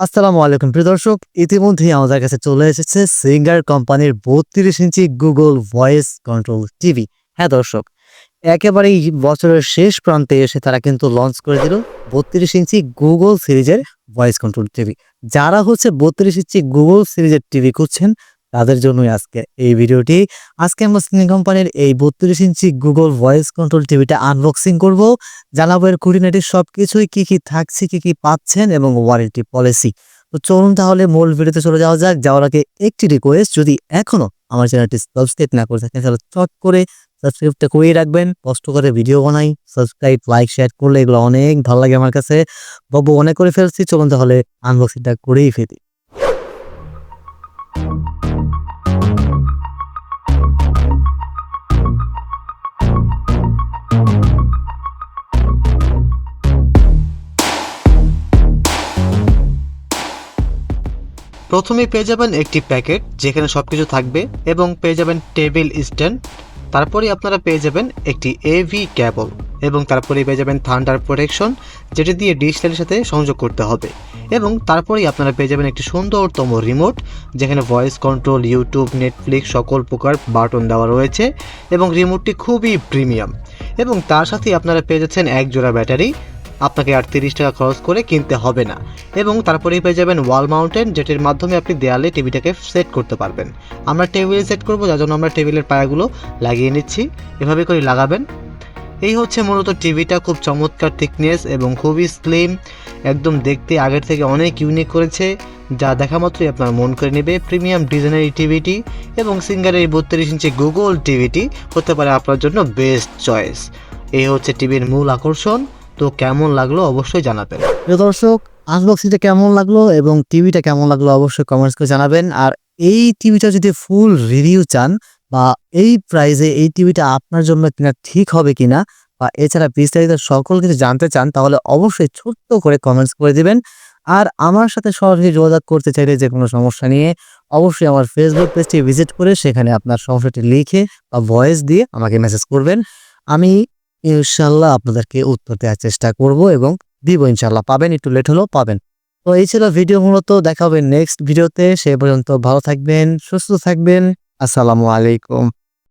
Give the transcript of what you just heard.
আসসালামু আলাইকুম, প্রিয় দর্শক। ইতিমধ্যেই আমাদের কাছে চলে এসেছে সিঙ্গার কোম্পানির বত্রিশ ইঞ্চি গুগল ভয়েস কন্ট্রোল টিভি। হ্যাঁ দর্শক, একেবারেই বছরের শেষ প্রান্তে এসে তারা কিন্তু লঞ্চ করে দিল বত্রিশ ইঞ্চি গুগল সিরিজের ভয়েস কন্ট্রোল টিভি। যারা হচ্ছে বত্রিশ ইঞ্চি গুগল সিরিজের টিভি খুঁজছেন তাদের জন্যই আজকে এই ভিডিওটি। আজকে আমরা সিঙ্গার কোম্পানির এই বত্রিশ ইঞ্চি গুগল ভয়েস কন্ট্রোল টিভিটা আনবক্সিং করব। জানাব এর খুঁটিনাটি সব কিছুই কি কি থাকছে, কি কি পাচ্ছেন এবং ওয়ারেন্টি পলিসি তো চলুন তাহলে মূল ভিডিওতে চলে যাওয়া যাক। যাওয়ার আগে একটি রিকোয়েস্ট যদি এখনও আমার চ্যানেলটি সাবস্ক্রাইব না করে থাকেন, তাহলে চট করে সাবস্ক্রাইবটা করেই রাখবেন। কষ্ট করে ভিডিও বানাই সাবস্ক্রাইব লাইক শেয়ার করলে এগুলো অনেক ভালো লাগে আমার কাছে। বাবু, অনেক করে ফেলছি। চলুন তাহলে আনবক্সিংটা করেই ফেলি। প্রথমেই পেয়ে যাবেন একটি প্যাকেট যেখানে সব কিছু থাকবে এবং পেয়ে যাবেন টেবিল স্ট্যান্ড। তারপরে আপনারা পেয়ে যাবেন একটি এভি ক্যাবল এবং তারপরে পেয়ে যাবেন থান্ডার প্রোটেকশন যেটি দিয়ে ডিসপ্লের সাথে সংযোগ করতে হবে। এবং তারপরেই আপনারা পেয়ে যাবেন একটি সুন্দরতম রিমোট যেখানে ভয়েস কন্ট্রোল ইউটিউব নেটফ্লিক্স সকল প্রকার বাটন দেওয়া রয়েছে এবং রিমোটটি খুবই প্রিমিয়াম এবং তার সাথে আপনারা পেয়ে যাচ্ছেন এক জোড়া ব্যাটারি আপনাকে আর তিরিশ টাকা খরচ করে কিনতে হবে না। এবং তারপরেই পেয়ে যাবেন ওয়াল মাউন্টেন যেটির মাধ্যমে আপনি দেয়ালে টিভিটাকে সেট করতে পারবেন। আমরা টেবিলে সেট করব, যার জন্য আমরা টেবিলের পায়াগুলো লাগিয়ে নিচ্ছি। এভাবে করে লাগাবেন। এই হচ্ছে মূলত টিভিটা, খুব চমৎকার থিকনেস এবং খুবই স্লিম, একদম দেখতে আগের থেকে অনেক ইউনিক করেছে, যা দেখা মাত্রই আপনার মন করে নেবে। প্রিমিয়াম ডিজাইনের এই টিভিটি এবং সিঙ্গারের বত্রিশ ইঞ্চি গুগল টিভিটি হতে পারে আপনার জন্য বেস্ট চয়েস। এই হচ্ছে টিভির মূল আকর্ষণ। তো কেমন লাগল অবশ্যই জানাবেন। প্রিয় দর্শক আনবক্সিংটা কেমন লাগল এবং টিভিটা কেমন লাগল অবশ্যই কমেন্টস করে জানাবেন। আর এই টিভিটা যদি ফুল রিভিউ চান বা এই প্রাইজে এই টিভিটা আপনার জন্য কিনা ঠিক হবে কিনা বা এছাড়া বিস্তারিত সকল কিছু জানতে চান, তাহলে অবশ্যই ছোট্ট করে কমেন্টস করে দিবেন। আর আমার সাথে সরাসরি যোগাযোগ করতে চাইলে যে কোনো সমস্যা নিয়ে অবশ্যই আমার ফেসবুক পেজটি ভিজিট করে সেখানে আপনার সমস্যাটি লিখে বা ভয়েস দিয়ে আমাকে মেসেজ করবেন। আমি ইনশাল্লাহ আপনাদেরকে উত্তর দেওয়ার চেষ্টা করব এবং দিব ইনশাল্লাহ। পাবেন, একটু লেট হলেও পাবেন। তো এই ছিল ভিডিও মূলত দেখা হবে নেক্সট ভিডিওতে সে পর্যন্ত ভালো থাকবেন, সুস্থ থাকবেন। আসসালামু আলাইকুম।